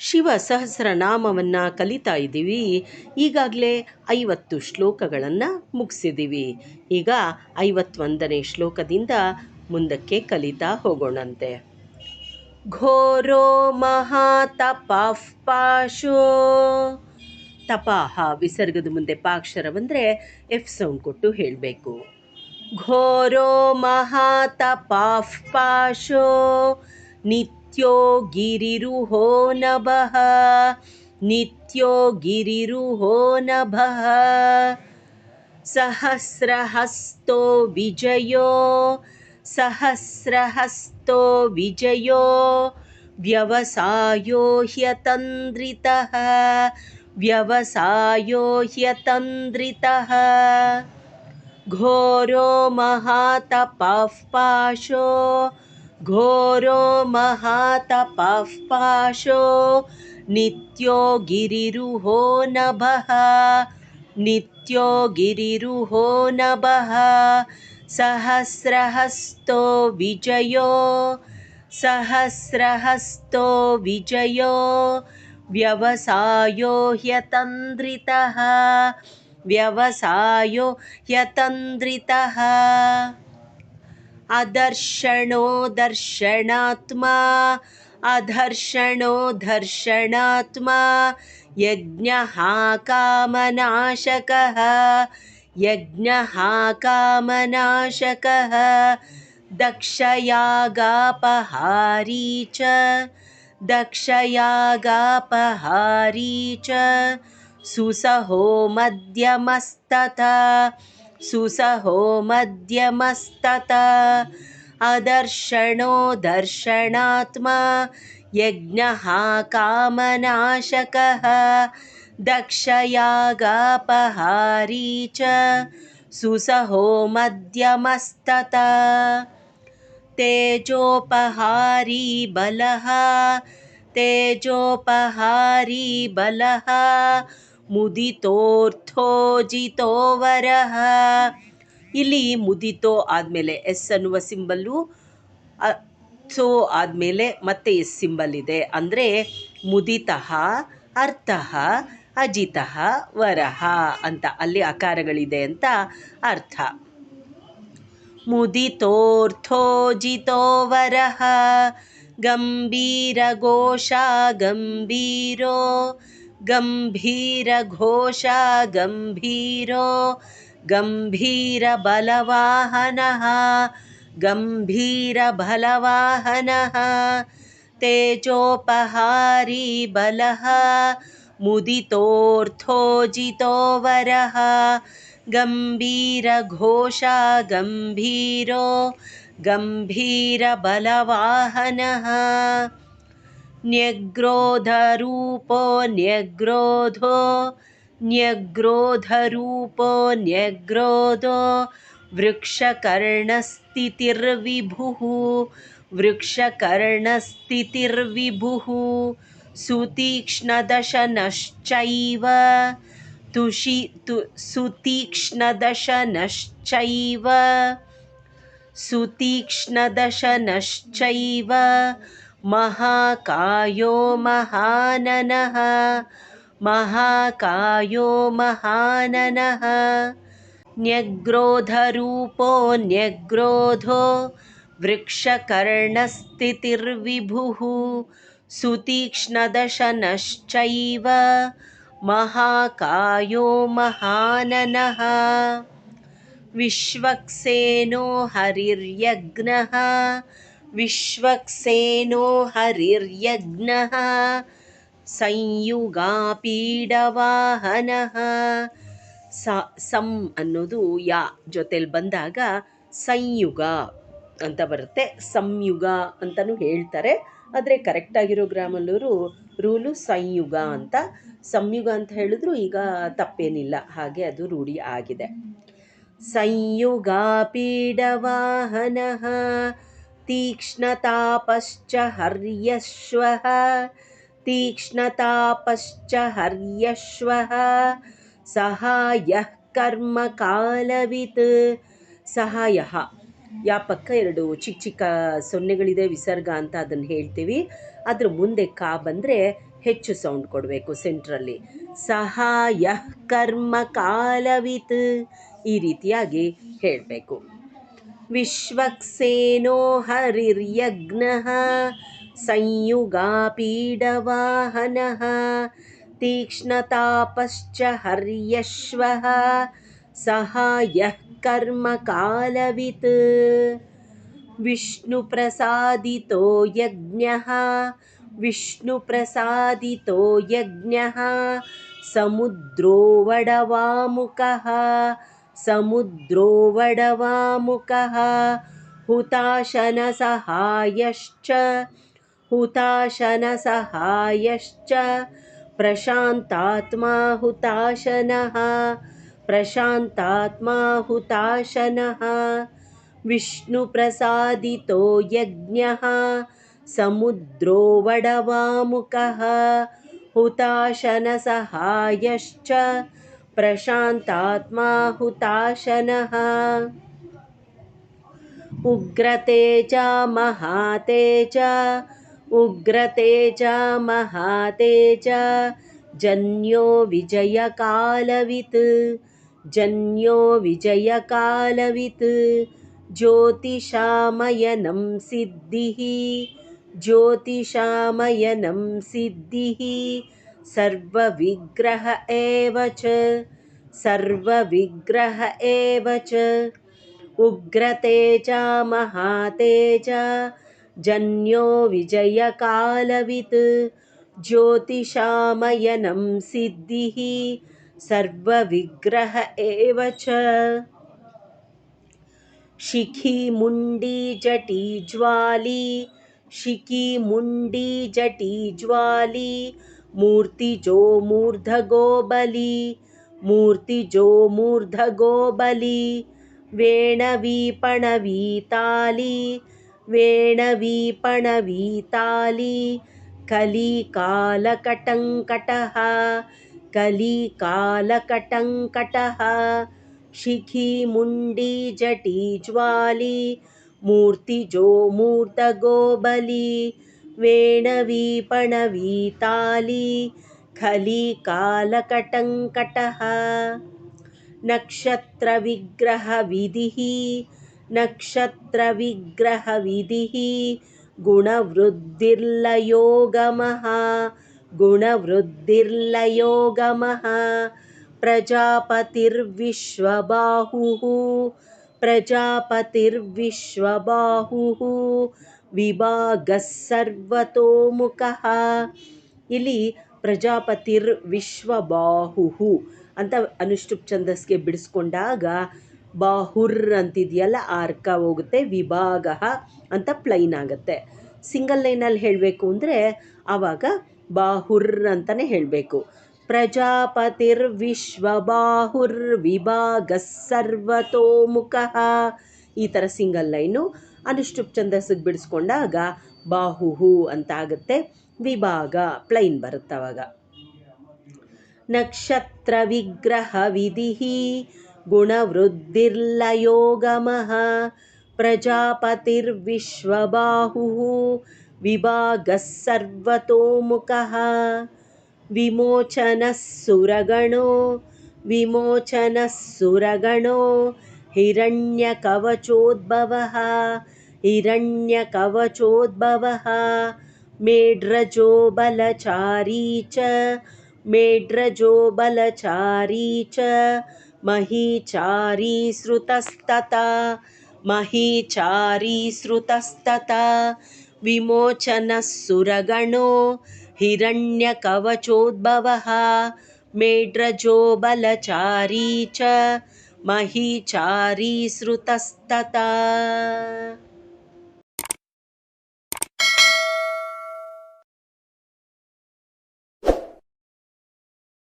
ಶಿವ ಸಹಸ್ರನಾಮವನ್ನು ಕಲಿತಾ ಇದ್ದೀವಿ. ಈಗಾಗಲೇ ಐವತ್ತು ಶ್ಲೋಕಗಳನ್ನು ಮುಗಿಸಿದ್ದೀವಿ. ಈಗ ಐವತ್ತೊಂದನೇ ಶ್ಲೋಕದಿಂದ ಮುಂದಕ್ಕೆ ಕಲಿತಾ ಹೋಗೋಣಂತೆ. ಘೋರೋ ಮಹಾತಪಾಃ ಪಾಶೋ. ತಪಾಹ ವಿಸರ್ಗದ ಮುಂದೆ ಪಾಕ್ಷರ ಬಂದರೆ ಎಫ್ ಸೌಂಡ್ ಕೊಟ್ಟು ಹೇಳಬೇಕು. ಘೋರೋ ಮಹಾತಪಾಃ ಪಾಶೋ. ನಿತ್ಯೋ नित्यो गिरिरुहो नभः। नित्यो गिरिरुहो नभः। सहस्रहस्तो विजयो। सहस्रहस्तो विजयो। व्यवसायो ह्यतन्द्रितः। व्यवसायो ह्यतन्द्रितः। घोरो महातपः पाशो। घोरो महातपः पाशो नित्यो गिरिरुहो नभः नित्यो गिरिरुहो नभः सहस्रहस्तो विजयो सहस्रहस्तो विजयो व्यवसायो ह्यतन्द्रितः व्यवसायो ह्यतन्द्रितः अदर्शनो दर्शनात्मा अधर्षणो धर्षणात्मा यज्ञः कामनाशकः यज्ञः कामनाशकः दक्षयागापहारी च दक्षयागापहारी च सुसहो मध्यमस्तथा सुसहो मध्यमस्तथा अदर्शणो दर्शनात्मा यज्ञः कामनाशकः दक्षयागापहारी च। सुसहो मध्यमस्तता। तेजोपहारी बलः तेजोपहारी बलः ಮುದಿತೋರ್ಥೋಜಿತೋ ವರಹ ಇಲ್ಲಿ ಮುದಿತೋ ಆದಮೇಲೆ ಎಸ್ ಅನ್ನುವ ಸಿಂಬಲ್ಲು ಥೋ ಆದಮೇಲೆ ಮತ್ತೆ ಎಸ್ ಸಿಂಬಲ್ ಇದೆ. ಅಂದರೆ ಮುದಿತಃ, ಅರ್ಥಃ, ಅಜಿತಃ ವರಹ ಅಂತ ಅಲ್ಲಿ ಅಕಾರಗಳಿದೆ ಅಂತ ಅರ್ಥ. ಮುದಿತೋರ್ಥೋಜಿತೋ ವರಹ ಗಂಭೀರಘೋಷ ಗಂಭೀರೋ. गम्भीरघोषा गम्भीरो गम्भीरबलवाहनः गम्भीरबलवाहनः तेजोपहारी बलः मुदितोऽर्थोजितो वरः गम्भीरघोषा गम्भीरो गम्भीरबलवाहनः न्यग्रोधरूपो न्यग्रोधो न्यग्रोधरूपो न्यग्रोधो वृक्षकर्णस्थितिर्विभुः वृक्षकर्णस्थितिर्विभुः सुतीक्ष्णदशनश्चैव तुषि तु सुतीक्ष्णदशनश्चैव सुतीक्ष्णदशनश्चैव महाकायो महाननः। महाकायो महाननः। न्यग्रोधरूपो न्यग्रोधो वृक्षकर्णस्थितिर्विभुः। सुतीक्ष्णदशनश्चैव महाकायो महाननः। विश्वक्सेनो हरिर्यज्ञः विश्वक्सेनो हरिर्यज्ञः ಸಂಯುಗಾಪೀಡವಾಹನಃ ಸ ಸಂ ಅನ್ನೋದು ಯಾ ಜೊತೆಲಿ ಬಂದಾಗ ಸಂಯುಗ ಅಂತ ಬರುತ್ತೆ ಸಂಯುಗ ಅಂತಲೂ ಹೇಳ್ತಾರೆ ಆದರೆ ಕರೆಕ್ಟಾಗಿರೋ ಗ್ರಾಮಲ್ಲೂರು ರೂಲು ಸಂಯುಗ ಅಂತ ಸಂಯುಗ ಅಂತ ಹೇಳಿದ್ರು ಈಗ ತಪ್ಪೇನಿಲ್ಲ ಹಾಗೆ ಅದು ರೂಢಿ ಆಗಿದೆ ಸಂಯುಗಾಪೀಡವಾಹನಃ तीक्ष्णतापश्च हर्यश्वः तीक्ष्णतापश्च हर्यश्वः सहायः कर्मकालवित् सहायः ಯಾ ಪಕ್ಕ ಎರಡು ಚಿಕ್ಕ ಚಿಕ್ಕ ಸೊನ್ನೆಗಳಿದೆ ವಿಸರ್ಗ ಅಂತ ಅದನ್ನು ಹೇಳ್ತೀವಿ ಅದ್ರ ಮುಂದೆ ಕಾ ಬಂದರೆ ಹೆಚ್ಚು ಸೌಂಡ್ ಕೊಡಬೇಕು ಸೆಂಟ್ರಲ್ಲಿ ಸಹಾಯ ಕರ್ಮ ಕಾಲವಿತ್ ಈ ರೀತಿಯಾಗಿ ಹೇಳಬೇಕು विश्वक्सेनो हरिर्यज्ञः संयुगापीडवाहनः तीक्ष्णतापश्च हर्यश्वः सहायः कर्मकालवित्। विष्णुप्रसादितो यज्ञः विष्णुप्रसादितो यज्ञः समुद्रो वडवामुखः समुद्रो वडवामुकः हुताशनसहायश्च हुताशनसहायश्च। प्रशान्तात्मा हुताशनः प्रशान्तात्मा हुताशनः। विष्णुप्रसादितो यज्ञः समुद्रो वडवामुकः हुताशनसहायश्च प्रशान्तात्मा हुताशनः उग्रतेजा महातेजा उग्रतेजा महातेजा जन्यो विजयकालवित् जन्यो विजयकालवित् ज्योतिषामयनं सिद्धिः ज्योतिषामयनं सिद्धिः सर्वविग्रह एव च। सर्वविग्रह एव च। उग्रतेजा महातेजा जन्यो विजयकालवित्। ज्योतिषामयनं सिद्धिः सर्वविग्रह एव च। शिखीमुण्डी जटीज्वाली शिखीमुण्डी मूर्तिजो मूर्धगोबली मूर्तिजो मूर्धगोबली वेणवीपणवीताली वेणवीपणवीताली कलिकालकटङ्कटः कलिकालकटङ्कटः शिखीमुण्डी जटीज्वाली मूर्तिजो मूर्तगोबली वेणवीपणवीताली खलिकालकटङ्कटः नक्षत्रविग्रहविधिः नक्षत्रविग्रहविधिः गुणवृद्धिर्लयोगमः गुणवृद्धिर्लयोगमः। प्रजापतिर्विश्वबाहुः प्रजापतिर्विश्वबाहुः ವಿಭಾಗಃ ಸರ್ವತೋಮುಖಃ ಇಲ್ಲಿ ಪ್ರಜಾಪತಿರ್ ವಿಶ್ವಬಾಹುಹು ಅಂತ ಅನುಷ್ಠುಪ್ ಛಂದಸ್ಗೆ ಬಿಡಿಸ್ಕೊಂಡಾಗ ಬಾಹುರ್ ಅಂತಿದೆಯಲ್ಲ ಆ ಅರ್ಕ ಹೋಗುತ್ತೆ, ವಿಭಾಗ ಅಂತ ಪ್ಲೈನ್ ಆಗುತ್ತೆ. ಸಿಂಗಲ್ ಲೈನಲ್ಲಿ ಹೇಳಬೇಕು ಅಂದರೆ ಆವಾಗ ಬಾಹುರ್ ಅಂತಲೇ ಹೇಳಬೇಕು. ಪ್ರಜಾಪತಿರ್ ವಿಶ್ವಬಾಹುರ್ ವಿಭಾಗ ಸರ್ವತೋಮುಖಃ ಈ ಥರ ಸಿಂಗಲ್ ಲೈನು ಅನುಷ್ಠುಪ್ ಛಂದಸ್ಸಿಗೆ ಬಿಡಿಸ್ಕೊಂಡಾಗ ಬಾಹುಹು ಅಂತ ಆಗುತ್ತೆ ವಿಭಾಗ, ಪ್ಲೈನ್ ಬರುತ್ತೆ ಅವಾಗ. ನಕ್ಷತ್ರ ವಿಗ್ರಹ ವಿಧಿ ಗುಣವೃದ್ಧಿರ್ಲಯೋಗಮಃ ಪ್ರಜಾಪತಿರ್ವಿಶ್ವಬಾಹು ವಿಭಾಗಃ ಸರ್ವತೋಮುಖಃ ವಿಮೋಚನಃ ಸುರಗಣೋ ವಿಮೋಚನಃ ಸುರಗಣೋ हिरण्यकवचोद्भवः हिरण्यकवचोद्भवः मेढ्रजो बलचारी च मेढ्रजो बलचारी च महीचारी श्रुतस्तता महीचारी श्रुतस्तता विमोचनः सुरगणो हिरण्यकवचोद्भवः मेढ्रजो बलचारी च महीचारी श्रुतस्तता।